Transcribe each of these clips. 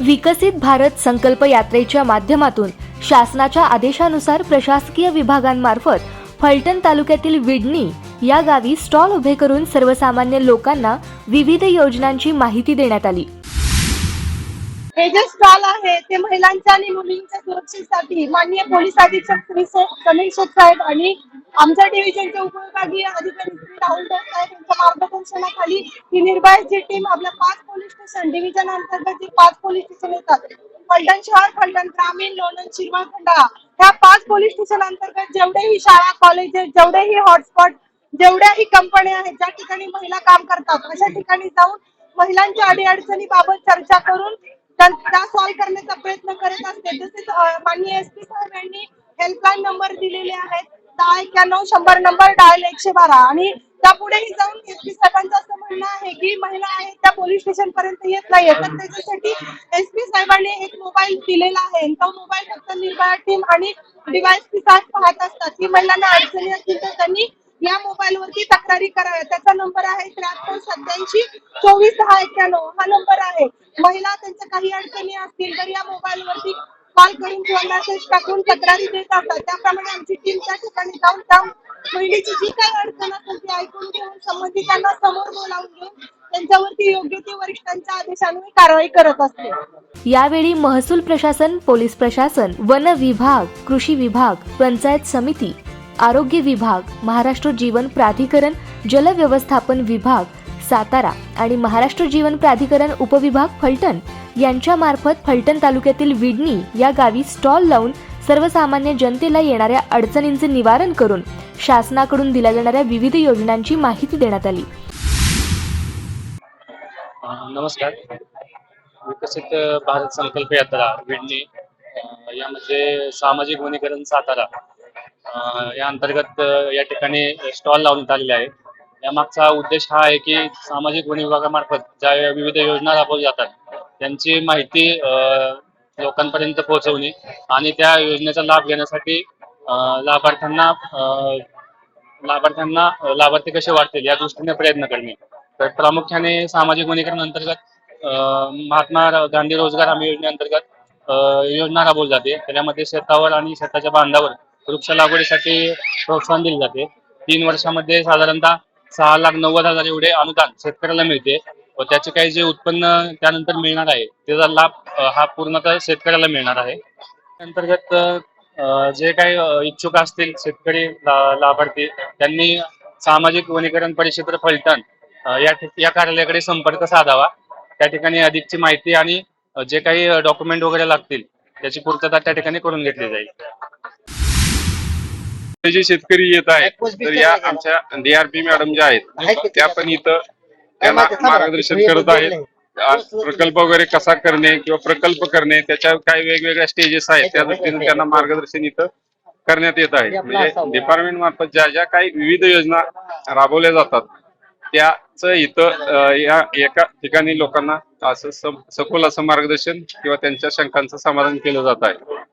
विकसित भारत संकल्प यात्रेच्या माध्यमातून शासनाच्या आदेशानुसार प्रशासकीय विभागांमार्फत फलटण तालुक्यातील विडणी या गावी स्टॉल उभे करून सर्वसामान्य लोकांना विविध योजनांची माहिती देण्यात आली. हे जे स्टॉल आहे ते महिलांच्या आणि मुलींच्या सुरक्षेसाठी माननीय पोलीस अधीक्षक श्री समीर शेख साहेब आणि आमच्या डिव्हिजनचे उपविभागीय अधिकारी श्री राहुल साहेब यांच्या मार्गदर्शनाखाली ही निर्भयाची टीम आपल्या पाच पोलीस स्टेशन डिव्हिजन अंतर्गत जी पाच पोलीस स्टेशन येतात. फलटण शहर फलटण ग्रामीण लोणंद शिरवळ खंडाळा. ह्या पाच पोलीस स्टेशन अंतर्गत जेवढेही शाळा कॉलेजेस जेवढेही हॉटस्पॉट जेवढ्याही कंपन्या आहेत ज्या ठिकाणी महिला काम करतात अशा ठिकाणी जाऊन महिलांच्या अडीअडचणीबाबत चर्चा करून त्या सॉल्व्ह करण्याचा प्रयत्न करत असते. तसेच माननीय एस पी साहेब यांनी हेल्पलाईन नंबर दिलेले आहेत. दहा एक्क्याण्णव शंभर नंबर डायल एकशे बारा. आणि यापुढेही जाऊन एस पी साहेबांचं असं म्हणणं आहे की महिला आहेत त्या पोलीस स्टेशन पर्यंत येत नाहीये. तर त्याच्यासाठी एसपी साहेबांनी एक मोबाईल दिलेला आहे. तो मोबाईल फक्त निर्भया टीम आणि डिवाइस पी साहेब पाहत असतात. की महिलांना अडचणी असतील तर त्यांनी या मोबाईल वरती तक्रारी कराव्या. त्याचा नंबर आहे त्र्याहत्तर सत्याऐंशी चोवीस दहा एक्क्याण्णव हा नंबर आहे. महिला त्यांच्या काही अडचणी असतील तर या मोबाईल वरती कॉल करून किंवा मेसेज टाकून तक्रारी देत असतात. त्याप्रमाणे आमची टीम त्या ठिकाणी जाऊन त्या महिलेची जी काही अडचण असेल ती ऐकून घेऊन संबंधितांना समोर बोलावून घेऊन त्यांच्यावरती योग्य ते वरिष्ठांच्या आदेशाने कारवाई करत असते. यावेळी महसूल प्रशासन पोलीस प्रशासन वन विभाग कृषी विभाग पंचायत समिती आरोग्य विभाग महाराष्ट्र जीवन प्राधिकरण जलव्यवस्थापन विभाग सातारा आणि महाराष्ट्र जीवन प्राधिकरण उपविभाग फलटण यांच्या मार्फत फलटण तालुक्यातील विडणी या गावी स्टॉल लावून सर्वसामान्य जनतेला येणाऱ्या अडचणींचे निवारण करून शासनाकडून दिल्या जाणाऱ्या विविध योजनांची माहिती देण्यात आली. नमस्कार. विकसित भारत संकल्प यात्रा विडणी यामध्ये सामाजिक वनीकरण सातारा या अंतर्गत या ठिकाणी स्टॉल लावण्यात आलेले आहे या मागचा उद्देश हा आहे की सामाजिक वन विभागामार्फत ज्या विविध योजना राबवल्या जातात त्यांची माहिती लोकांपर्यंत पोहोचवणे आणि त्या योजनेचा लाभ घेण्यासाठी लाभार्थ्यांना लाभार्थ्यांना लाभार्थी कसे वाढतील या दृष्टीने प्रयत्न करणे. तर प्रामुख्याने सामाजिक वनीकरण अंतर्गत महात्मा गांधी रोजगार हमी योजनेअंतर्गत योजना राबवली जाते. त्याच्यामध्ये शेतावर आणि शेताच्या बांधावर वृक्ष लागवडीसाठी प्रोत्साहन दिले जाते. तीन वर्षामध्ये साधारणतः सहा लाख नव्वद हजार एवढे अनुदान शेतकऱ्याला मिळते. व त्याचे काही जे उत्पन्न त्यानंतर मिळणार आहे त्याचा लाभ हा पूर्णतः शेतकऱ्याला मिळणार आहे. अंतर्गत अ, जे काही इच्छुक असतील शेतकरी ला- लाभार्थी त्यांनी सामाजिक वनीकरण परिक्षेत्र फलटण अ, या ठिक- या कार्यालयाकडे संपर्क साधावा. त्या ठिकाणी अधिकची माहिती आणि अ, जे काही डॉक्युमेंट वगैरे लागतील त्याची पूर्तता त्या ठिकाणी करून घेतली जाईल. हे जे शेतकरी येत आहेत तर या आमच्या डीआरपी मॅडम ज्या आहेत त्या पण इथं त्यांना मार्गदर्शन करत आहेत. आज प्रकल्प वगैरे कसा करणे किंवा प्रकल्प करणे त्याच्या काही वेगवेगळ्या स्टेजेस आहेत. त्या दृष्टीने त्यांना मार्गदर्शन इथं करण्यात येत आहे. म्हणजे डिपार्टमेंट मार्फत ज्या ज्या काही विविध योजना राबवल्या जातात त्याच इथं या एका ठिकाणी लोकांना असं सखोल असं मार्गदर्शन किंवा त्यांच्या शंकांचं समाधान केलं जात आहे.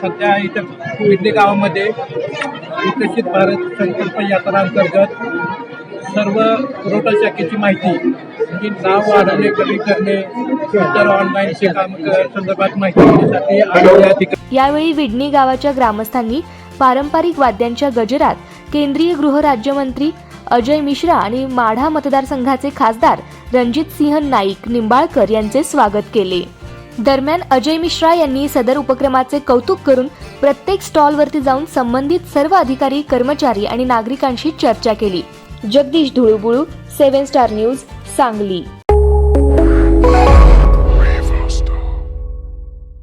सध्या इथं गावामध्ये विकसित भारत संकल्प यात्रांतर्गत सर्व पुरवठा शाखेची माहिती म्हणजे नाव वाढवणे कमी करणे इतर ऑनलाईनचे काम संदर्भात माहिती देण्यासाठी आणि ठिकाणी यावेळी विडणी गावाच्या ग्रामस्थांनी पारंपरिक वाद्यांच्या गजरात केंद्रीय गृहराज्यमंत्री अजय मिश्रा आणि माढा मतदारसंघाचे खासदार रणजित सिंह नाईक निंबाळकर यांचे स्वागत केले. दरम्यान अजय मिश्रा यांनी सदर उपक्रमाचे कौतुक करून प्रत्येक स्टॉलवरती जाऊन संबंधित सर्व अधिकारी कर्मचारी आणि नागरिकांशी चर्चा केली. Jagdish Dhulubulu seven star news Sangli.